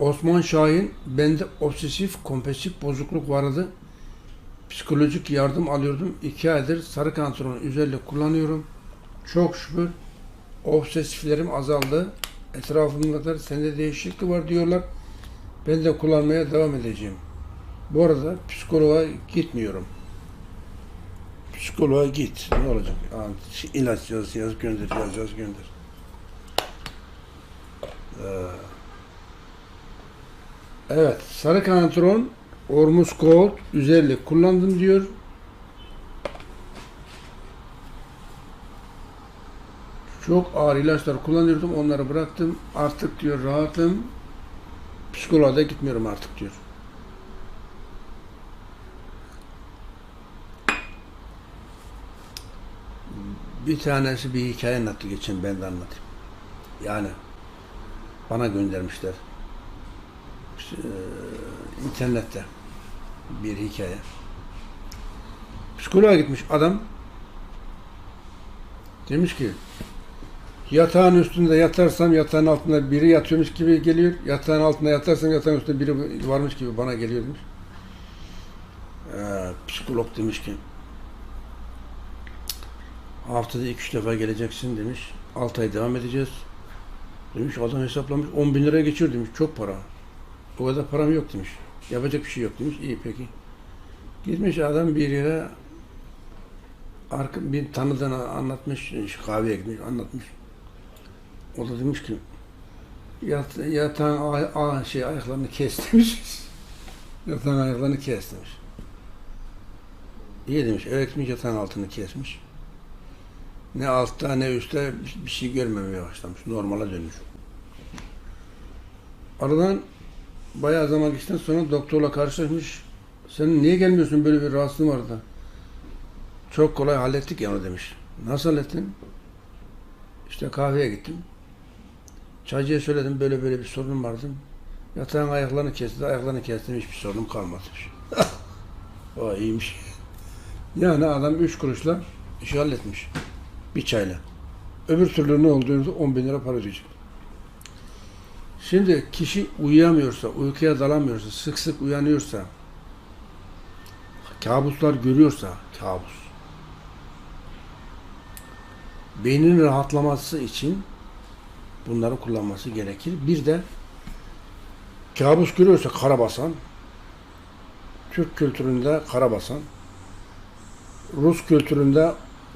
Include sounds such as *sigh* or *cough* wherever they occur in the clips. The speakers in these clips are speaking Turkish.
Osman Şahin, bende obsesif kompulsif bozukluk vardı. Psikolojik yardım alıyordum. İki aydır sarı kantaron üzerinde kullanıyorum. Çok şükür obsesiflerim azaldı. Etrafımdakiler sende değişiklik var diyorlar. Ben de kullanmaya devam edeceğim. Bu arada psikoloğa gitmiyorum. Psikoloğa git. Ne olacak? İlaç yaz, yaz gönder, yaz, yaz gönder. Ee, Evet, sarı kantron, Ormus Gold, üzerlik kullandım diyor. Çok ağır ilaçlar kullanıyordum, onları bıraktım. Artık diyor rahatım. Psikoloğa da gitmiyorum artık diyor. Bir tanesi bir hikaye anlattı geçen ben de anlatayım. Yani bana göndermişler. Eee, internette bir hikaye. Psikoloğa gitmiş adam. Demiş ki yatağın üstünde yatarsam yatağın altında biri yatıyormuş gibi geliyor. Yatağın altında yatarsam yatağın üstünde biri varmış gibi bana geliyor demiş. Ee, psikolog demiş ki haftada iki üç defa geleceksin demiş. 6 ay devam edeceğiz. Demiş adam hesaplamış 10 bin liraya geçiyor demiş. Çok para. O kadar param yok demiş. Yapacak bir şey yok demiş. İyi peki. Gitmiş adam bir yere arka, bir tanıdığına anlatmış. kahveye gitmiş anlatmış. O da demiş ki yat, yatağın ay, ay- şey, ayaklarını kes *laughs* demiş. yatağın ayaklarını kes demiş. İyi demiş. Evet gitmiş yatağın altını kesmiş. Ne altta ne üstte bir şey görmemeye başlamış. Normala dönmüş. Aradan bayağı zaman geçtikten sonra doktorla karşılaşmış. Sen niye gelmiyorsun böyle bir rahatsızlığın vardı. Çok kolay hallettik ya onu demiş. Nasıl hallettin? İşte kahveye gittim. Çaycıya söyledim böyle böyle bir sorunum vardı. Yatağın ayaklarını kesti, ayaklarını kestim hiçbir sorunum kalmadı. o *laughs* iyiymiş. Yani adam üç kuruşla işi halletmiş. Bir çayla. Öbür türlü ne olduğunu 10 bin lira para ödeyecek. Şimdi kişi uyuyamıyorsa, uykuya dalamıyorsa, sık sık uyanıyorsa, kabuslar görüyorsa, kabus. Beynin rahatlaması için bunları kullanması gerekir. Bir de kabus görüyorsa karabasan, Türk kültüründe karabasan, Rus kültüründe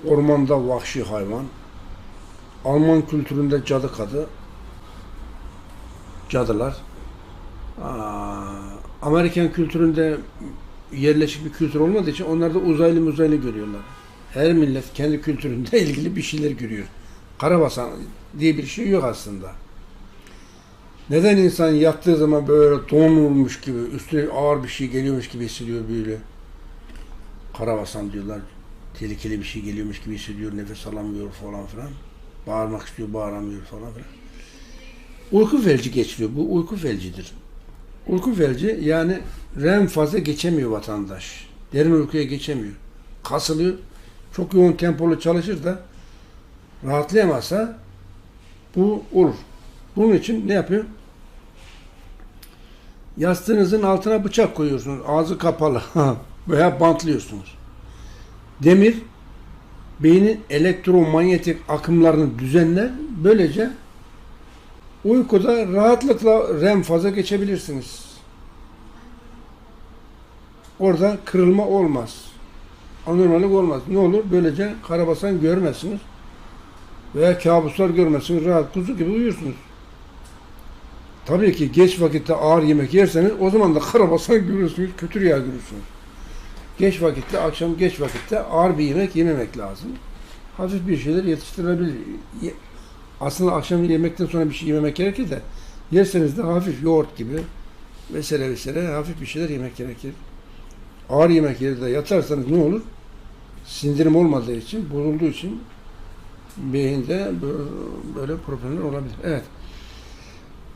ormanda vahşi hayvan, Alman kültüründe cadı kadı, cadılar. Amerikan kültüründe yerleşik bir kültür olmadığı için onlar da uzaylı uzaylı görüyorlar. Her millet kendi kültüründe *laughs* ilgili bir şeyler görüyor. Karabasan diye bir şey yok aslında. Neden insan yattığı zaman böyle donulmuş gibi, üstüne ağır bir şey geliyormuş gibi hissediyor böyle? Karabasan diyorlar. Tehlikeli bir şey geliyormuş gibi hissediyor, nefes alamıyor falan filan. Bağırmak istiyor, bağıramıyor falan filan. Uyku felci geçiriyor. Bu uyku felcidir. Uyku felci yani REM fazla geçemiyor vatandaş. Derin uykuya geçemiyor. Kasılıyor. Çok yoğun tempolu çalışır da rahatlayamazsa bu olur. Bunun için ne yapıyor? Yastığınızın altına bıçak koyuyorsunuz. Ağzı kapalı. *laughs* Veya bantlıyorsunuz. Demir beynin elektromanyetik akımlarını düzenler. Böylece uykuda rahatlıkla REM faza geçebilirsiniz. Orada kırılma olmaz. Anormallik olmaz. Ne olur? Böylece karabasan görmezsiniz. Veya kabuslar görmezsiniz. Rahat kuzu gibi uyursunuz. Tabii ki geç vakitte ağır yemek yerseniz o zaman da karabasan görürsünüz. Kötü rüya görürsünüz. Geç vakitte, akşam geç vakitte ağır bir yemek yememek lazım. Hafif bir şeyler yetiştirebilir. Aslında akşam yemekten sonra bir şey yememek gerekir de yerseniz de hafif yoğurt gibi vesaire vesaire hafif bir şeyler yemek gerekir. Ağır yemek yerde yatarsanız ne olur? Sindirim olmadığı için, bozulduğu için beyinde bö- böyle problemler olabilir. Evet.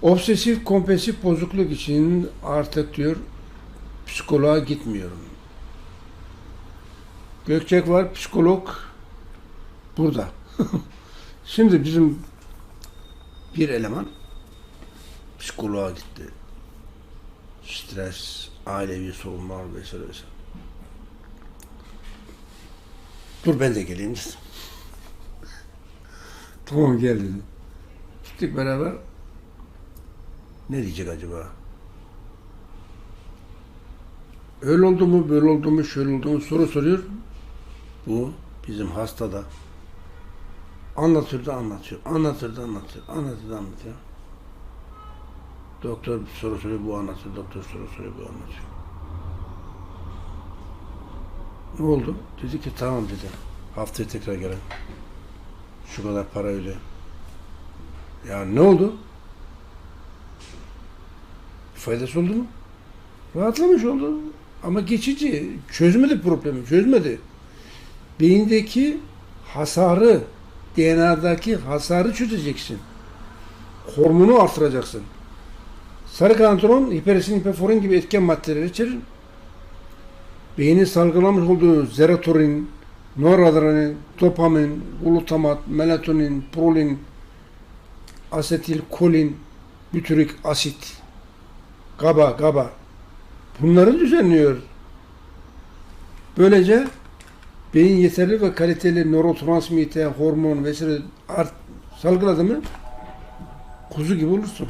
Obsesif kompulsif bozukluk için artık diyor psikoloğa gitmiyorum. Gökçek var, psikolog burada. *laughs* Şimdi bizim bir eleman psikoloğa gitti. stres, ailevi sorunlar vesaire vesaire. Dur ben de geleyim dedim. *laughs* tamam gel dedi. Gittik beraber. Ne diyecek acaba? Öyle oldu mu, böyle oldu mu, şöyle oldu mu soru soruyor. Bu bizim hastada anlatır da anlatıyor, anlatır da anlatıyor, anlatır anlatıyor. Doktor bir soru soruyor, bu anlatıyor, doktor soru soruyor, bu anlatıyor. Ne oldu? Dedi ki tamam dedi. Haftaya tekrar gelen. Şu kadar para öyle. Ya ne oldu? Faydası oldu mu? Rahatlamış oldu. Ama geçici. Çözmedi problemi. Çözmedi. Beyindeki hasarı, DNA'daki hasarı çözeceksin. Hormonu artıracaksın. Sarı kantaron, hipersin, hiperforin gibi etken maddeleri içerir. Beynin salgılamış olduğu serotonin, noradrenalin, dopamin, glutamat, melatonin, prolin, asetil kolin, bütürik asit, GABA, GABA bunları düzenliyor. Böylece beyin yeterli ve kaliteli nörotransmitter, hormon vesaire art, salgıladı mı kuzu gibi olursun.